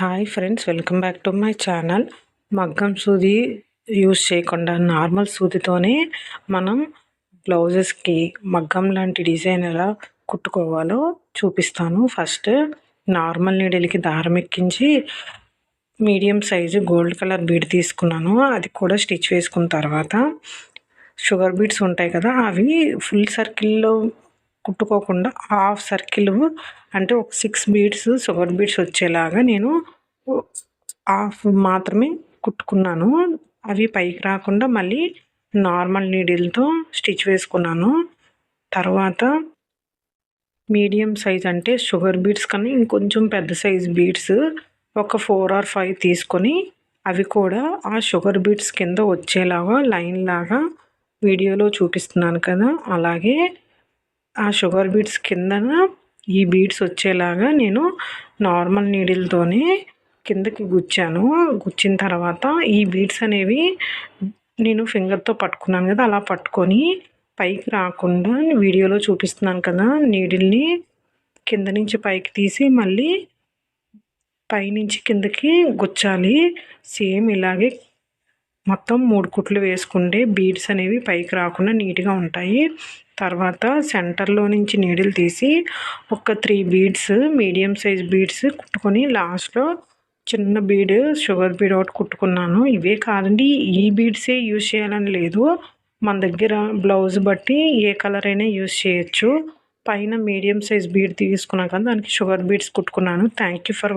Hi friends welcome back to my channel మగ్గం సూది use చేయకుండా నార్మల్ సూదితోనే మనం బ్లౌజెస్కి మగ్గం లాంటి డిజైన్ ఎలా కుట్టుకోవాలో చూపిస్తాను. ఫస్ట్ నార్మల్ నీడిల్కి దారం ఎక్కించి medium size gold colour bead తీసుకున్నాను. అది కూడా స్టిచ్ వేసుకున్న తర్వాత షుగర్ బీడ్స్ ఉంటాయి కదా అవి ఫుల్ సర్కిల్లో కుట్టుకోకుండా హాఫ్ సర్కిల్ అంటే ఒక సిక్స్ బీడ్స్ షుగర్ బీడ్స్ వచ్చేలాగా నేను హాఫ్ మాత్రమే కుట్టుకున్నాను. అవి పైకి రాకుండా మళ్ళీ నార్మల్ నీడిల్తో స్టిచ్ వేసుకున్నాను. తర్వాత మీడియం సైజ్ అంటే షుగర్ బీడ్స్ కన్నా ఇంకొంచెం పెద్ద సైజ్ బీడ్స్ ఒక ఫోర్ ఆర్ ఫైవ్ తీసుకొని అవి కూడా ఆ షుగర్ బీడ్స్ కింద వచ్చేలాగా లైన్ లాగా వీడియోలో చూపిస్తున్నాను కదా. అలాగే ఆ షుగర్ బీడ్స్ కిందన ఈ బీడ్స్ వచ్చేలాగా నేను నార్మల్ నీడిల్తోనే కిందకి గుచ్చాను. గుచ్చిన తర్వాత ఈ బీడ్స్ అనేవి నేను ఫింగర్తో పట్టుకున్నాను కదా అలా పట్టుకొని పైకి రాకుండా వీడియోలో చూపిస్తున్నాను కదా నీడిల్ని కింద నుంచి పైకి తీసి మళ్ళీ పైనుంచి కిందకి గుచ్చాలి. సేమ్ ఇలాగే మొత్తం మూడు కుట్లు వేసుకుంటే బీడ్స్ అనేవి పైకి రాకుండా నీట్గా ఉంటాయి. తర్వాత సెంటర్లో నుంచి నీడిల్ తీసి ఒక three beads medium size beads కుట్టుకొని లాస్ట్లో చిన్న బీడ్ షుగర్ బీడ్ ఒకటి కుట్టుకున్నాను. ఇవే కాదండి ఈ బీడ్సే యూజ్ చేయాలని లేదు. మన దగ్గర బ్లౌజ్ బట్టి ఏ కలర్ అయినా యూజ్ చేయొచ్చు. పైన మీడియం సైజ్ బీడ్ తీసుకున్నాను దానికి sugar beads కుట్టుకున్నాను. Thank you for